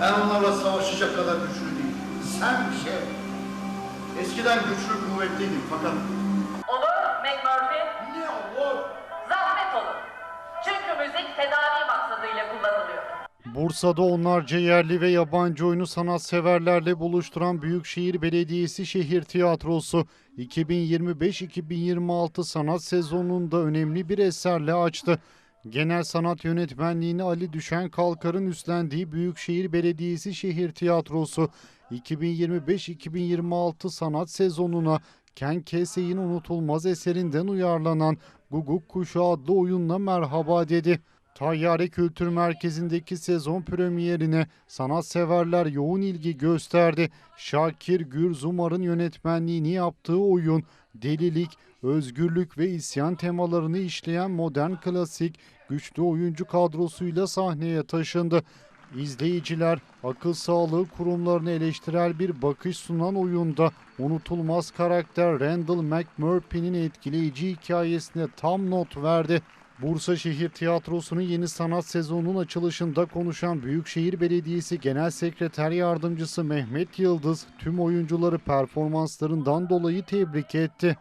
Ben onlarla savaşacak kadar güçlü değilim. Sen şey. Eskiden güçlü kuvvetliydim fakat Olur McMurphy, ne olur? zahmet olur. Çünkü müzik tedavi maksadıyla kullanılıyor. Bursa'da onlarca yerli ve yabancı oyunu sanatseverlerle buluşturan Büyükşehir Belediyesi Şehir Tiyatrosu 2025-2026 sanat sezonunda önemli bir eserle açtı. Genel sanat yönetmenliğini Ali Düşen Kalkar'ın üstlendiği Büyükşehir Belediyesi Şehir Tiyatrosu 2025-2026 sanat sezonuna Ken Kesey'in unutulmaz eserinden uyarlanan Guguk Kuşu adlı oyunla merhaba dedi. Tayyare Kültür Merkezi'ndeki sezon premierine sanatseverler yoğun ilgi gösterdi. Şakir Gürzumar'ın yönetmenliğini yaptığı oyun delilik, özgürlük ve isyan temalarını işleyen modern klasik güçlü oyuncu kadrosuyla sahneye taşındı. İzleyiciler akıl sağlığı kurumlarını eleştirel bir bakış sunan oyunda unutulmaz karakter Randall McMurphy'nin etkileyici hikayesine tam not verdi. Bursa Şehir Tiyatrosu'nun yeni sanat sezonunun açılışında konuşan Büyükşehir Belediyesi Genel Sekreter Yardımcısı Mehmet Yıldız tüm oyuncuları performanslarından dolayı tebrik etti.